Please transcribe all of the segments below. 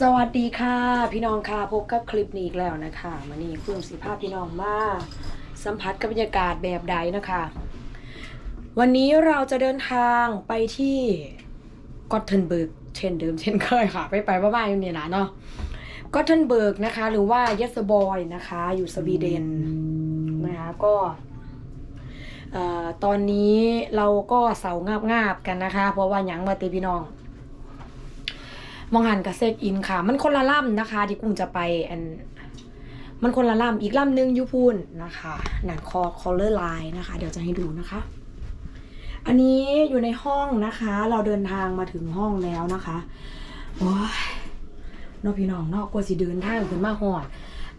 สวัสดีค่ะ พี่น้องค่ะพบกับคลิปนี้อีกแล้วนะคะมานี่คุณสิภาพพี่น้องมาสัมผัสกับบรรยากาศแบบใดนะคะ วันนี้เราจะเดินทางไปที่กอตเทนเบิร์กเช่นเดิมเช่นเคยค่ะ ไปไปบ้าๆอยู่นี่นะเนาะกอตเทนเบิร์กนะคะ หรือว่าเยสบอยนะคะ อยู่สวีเดนนะคะก็ตอนนี้เราก็เสางาบงาบๆกันนะคะ เพราะว่าหยังมาตีพี่น้อง มองหันกับเซกอินค่ะ มันคนละล่ำนะคะ ที่กุ้งจะไปอันมันคนละล่ำอีกล่ำหนึงยูพูนนะคะหนังคอคอเลอร์ไลน์นะคะ เดี๋ยวจะให้ดูนะคะ อันนี้อยู่ในห้องนะคะ เราเดินทางมาถึงห้องแล้วนะคะโอ้ยนอกพี่น้องนอกกว่าสิเดินทางขึ้นมาหอด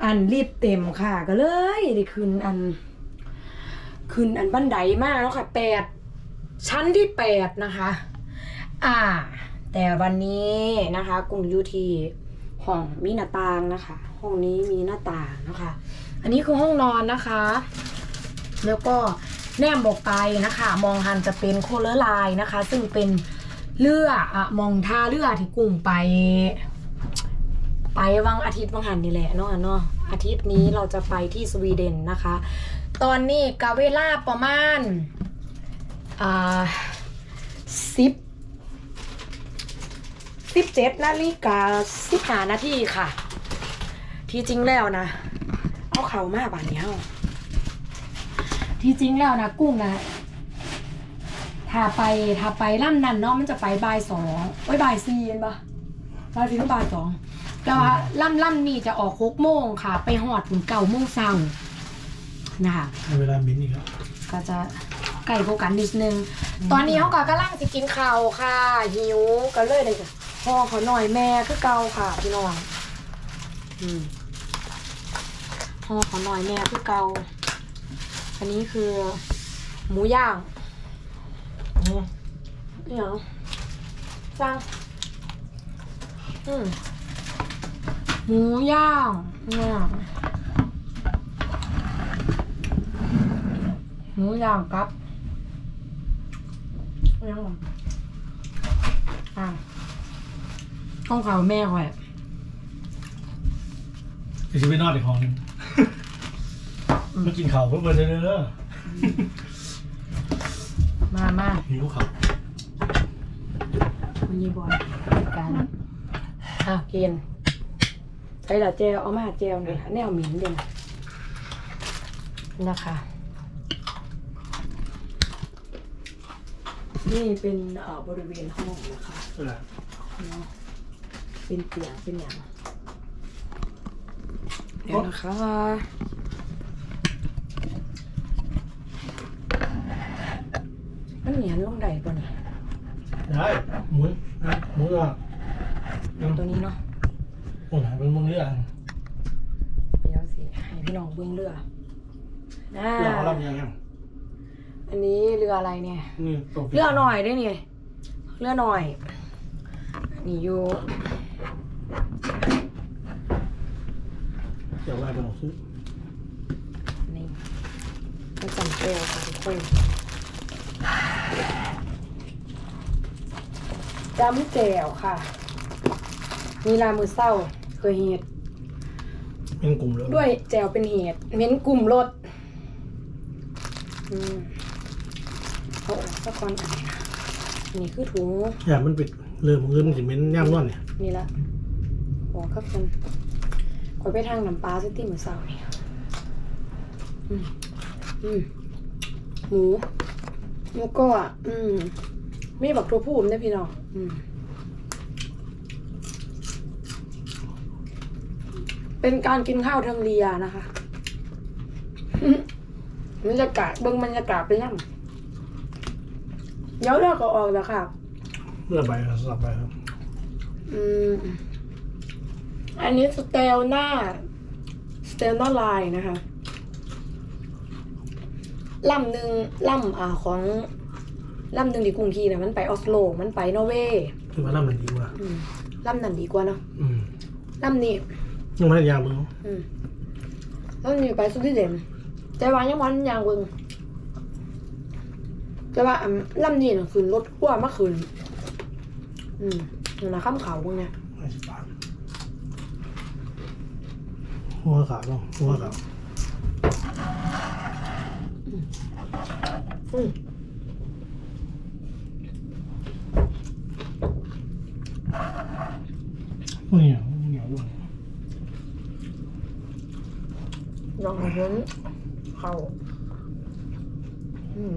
อันรีบเต็มค่ะ ก็เลยได้ขึ้นอันขึ้นอันบันไดมากแล้วค่ะแปดชั้นที่แปดนะคะ อ่า แต่วันนี้นะคะกลุ่มยูทีห้องมีหน้าต่างนะคะ ห้องนี้มีหน้าต่างนะคะ อันนี้คือห้องนอนนะคะ แล้วก็แนมบอกไปนะคะ มองหันจะเป็นโคเลอร์ไลน์นะคะ ซึ่งเป็นเรืออะมองท่าเรือที่กลุ่มไป ไปวังอาทิตย์วังหันนี่แหละเนาะเนาะอาทิตย์นี้เราจะไปที่สวีเดนนะคะ ตอนนี้กาเวลาประมาณอ่าสิบ สิบเจ็ดนาฬิกาสิบห้านาทีค่ะ ที่จริงแล้วนะ เอาเข่ามาบานเนี้ยที่จริงแล้วนะกุ้งนะถ้าไปถ้าไปล่ำนันเนาะมันจะไปบ่ายสองไว้ยบ่ายสี่เห็นปะบ่ายสี่หรือบ่ายสองแต่ว่าล่ำล่ำนี่จะออกหกโมงค่ะ ไปหอดถึงเก้าโมงเช้านะคะเวลาบินอีกแล้วก็จะไก่โฟกันนิดนึง ตอนนี้เขาก็กำลังจะกินข้าวค่ะ หิวก็เลยเลยจ้ะ พ่อเขาหน่อยแม่คือเกาค่ะพี่น้องอืมพ่อเขาหน่อยแม่คือเกาอันนี้คือ หมูย่างเนี่เหรอจังอืมหมูย่างเนี่ยหมูย่างกับอะไรอย่างอะ ต้องข่าวแม่คอยเดี๋ยวจะไปนอนอีกห้องหนึงมากินข้าวเพื่อเบอร์เด้อมามาหิวข้าวมันยีบอลกันอะกินใส่ละเจลเอามาเจลหน่อยค่ะแนวหมิ่นเด่นนะคะ นี่เป็นเอ่อบริเวณห้องนะคะเออเนาะ เป็นเตียงเป็นอย่างเดี๋ยวนะคะมันเหนียนลงใดป่ะนี่ได้หมุนนะหมุนอะตัวนี้เนาะโอ้ยเป็นมึงเรื่องเดี๋ยวสิให้พี่น้องเบื้องเรืออ่าเรื่องอะไรยังยังอันนี้เรืออะไรเนี่ยนี่ตกเรือหน่อยได้นี่เรือหน่อยนี่อยู่ เดี๋ยวไล่ไปหนองซื้อนี่ก็จำเปลวค่ะทุกคนจำแจวค่ะ มีลามือเศร้าเคยเหตุ เป็นกลุ่มเลยด้วยแจวเป็นเหตุเม้นกลุ่มรถอืมเอาออกสักก่อนอันนี้นะนี่คือถุงอย่ามันปิดเรือมึงเรือมันสิเหม็นย่ำนอนเนี่ย นี่ละ บอกกับคนคอยไปทางน้ำปลาซิตี้มือเศร้านี่อืมอืมหมูแล้วก็อืมมีบักตัวผู้ผมได้อพี่น้องอืมเป็นการกินข้าวทางเรือนะคะอืมบรรยากาศเบิ่งบรรยากาศเป็นยังเดี๋ยวเราก็ออกแล้วค่ะเรือใบสลับใบครับ อืม อันนี้สเตลหน้าสเตลหน้าลายนะคะลำหนึ่งลำอ่าของลำหนึ่งที่กรุงเทพนะมันไปออสโล มันไปนอร์เวย์คือว่าล่ำมันดีกว่าอืมลำนั้นดีกว่าเนาะอืมลำนี้ยังไม่ได้ยางมึงอืมลำนี้ไปสวีเดนแต่ว่ายังวันยังเบิ่งแต่ว่าอันลำนี้น่ะคือรถขั้วมาคืนอืมนั่นนะข้ามเขาพวกเนี้ย ไม่สิบบาทหัวขาวต้องหัวขาว อืม เหนียวเหนียวด้วย ลองเห็นเข้าอืม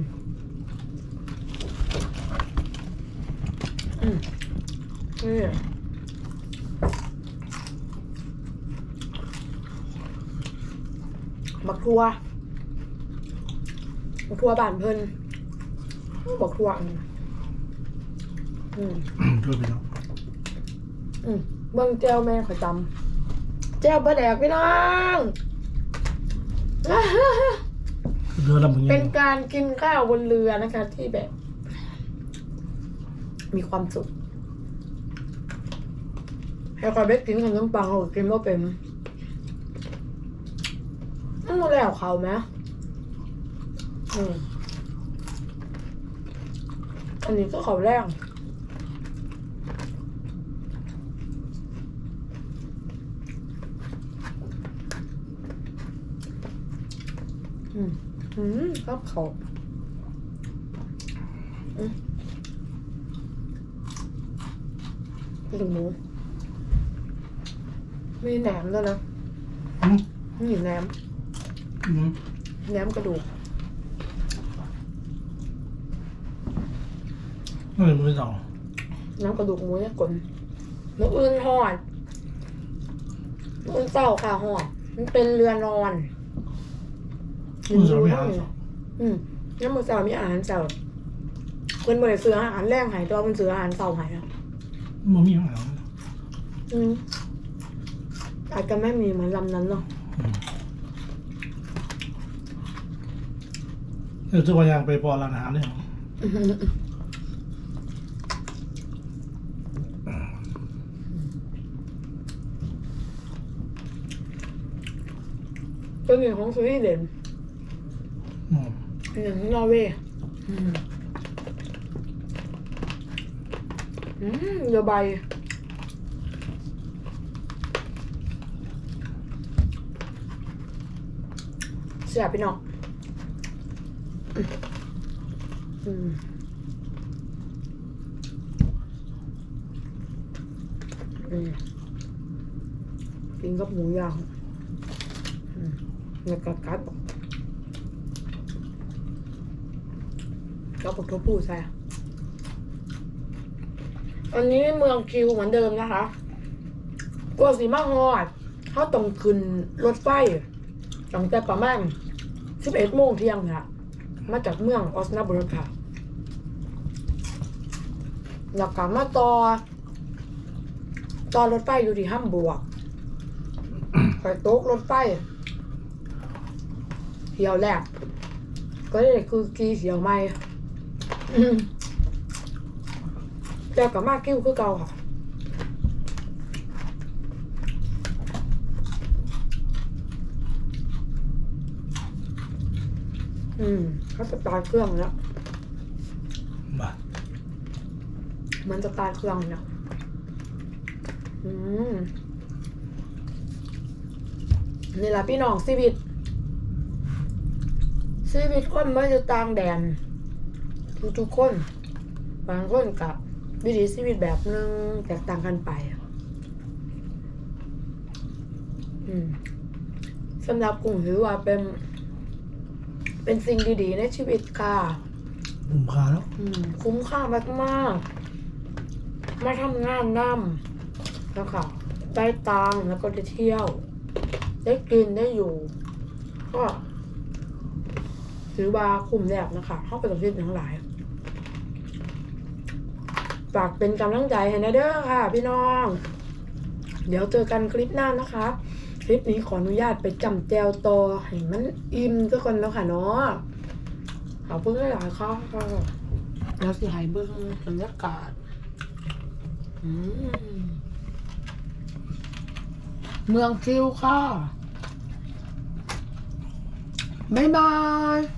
อืมนี่ บักทัวบักทัวบ้านเพิ่นบักทัวอันนี้อืมช่วยไปแล้วอืมเบิ่งแจวแม่ขอยจำแจวปลาแดกพี่น้องเรือลำพึงเป็นการกินข้าวบนเรือนะคะ ที่แบบ มีความสุขให้คอยเบ็กกินขนมปังเขาก็กินว่าเป็น นั่นมาแล้วเขาไหมอืมอันนี้ก็เขาแรกอืมอืมชอบเขาอืมดูหมูมีแหนมด้วยนะอืมนี่แหนมอืม แหนมกระดูกไม่เป็นมือสองน้ำกระดูกหมูเนี่ยกลนนกอื่นหอดนกอื่นเศร้าค่ะหอดมันเป็นเรือนอนมือสองไม่หาสองอืมน้ำมือเศร้ามีอาหารเศร้าเพิ่นบ่ได้ซื้ออาหารแรงหายตัวมันซื้ออาหารเศร้าหายแล้วมันมีหางอืมอาจจะไม่มีเหมือนลำนั้นเนาะ เออจะวายางไปปอร้านอาหารเนี่ยตัวหนึ่งของสวีเดนอืมเป็นอย่างของนอร์เวย์อืมอืมเดี๋ยวใบเสียพี่น้องอืม อืมกินกับหมูย่างแล้วก็กัดออกก็ปกทบพูใช่อันนี้เมืองคิวเหมือนเดิมนะคะกวสีมาฮอดเขาต้องขึ้นรถไฟตั้งแต่ประมาณ11โมงเที่ยงค่ะ มาจากเมืองออสนาบุรค่ะแล้วก็มาต่อต่อรถไฟอยู่ที่ห้ามบวกไปโต๊ะรถไฟเที่ยวแรกก็เลยคือกีเสียวไม่อืมแต่กับมากิ้วคือเก่าค่ะอืม เขาจะตายเครื่องแล้ว มามันจะตายเครื่องแล้วอืมนี่แหละพี่น้องชีวิตชีวิตคนมาอยู่ต่างแดน ทุกๆคน บางคนกับวิถีชีวิตแบบนึงแตกต่างกันไปอะอืมสำหรับกลุ่มถือว่าเป็น เป็นสิ่งดีๆ ในชีวิตค่ะ ผมคาแล้ว อืม คุ้มค่ามากๆมาทำงานนำแล้วค่ะ ได้ตังค์แล้วก็ได้เที่ยว ได้กินได้อยู่ ก็ถือว่าคุ้มแล้วนะคะเข้าไปกับชีวิตทั้งหลาย ฝากเป็นกำลังใจให้นะเด้อค่ะ พี่น้อง เดี๋ยวเจอกันคลิปหน้านะคะค ลิปนี้ขออนุญาตไปจำแจวโตอให้มันอิ่มทุกคนแล้วค่ะเนาะขอบคุณหลายๆค่ะแล้วสิหายเบิ้งบรรยากาศเมืองคิวค่ะบ๊ายบาย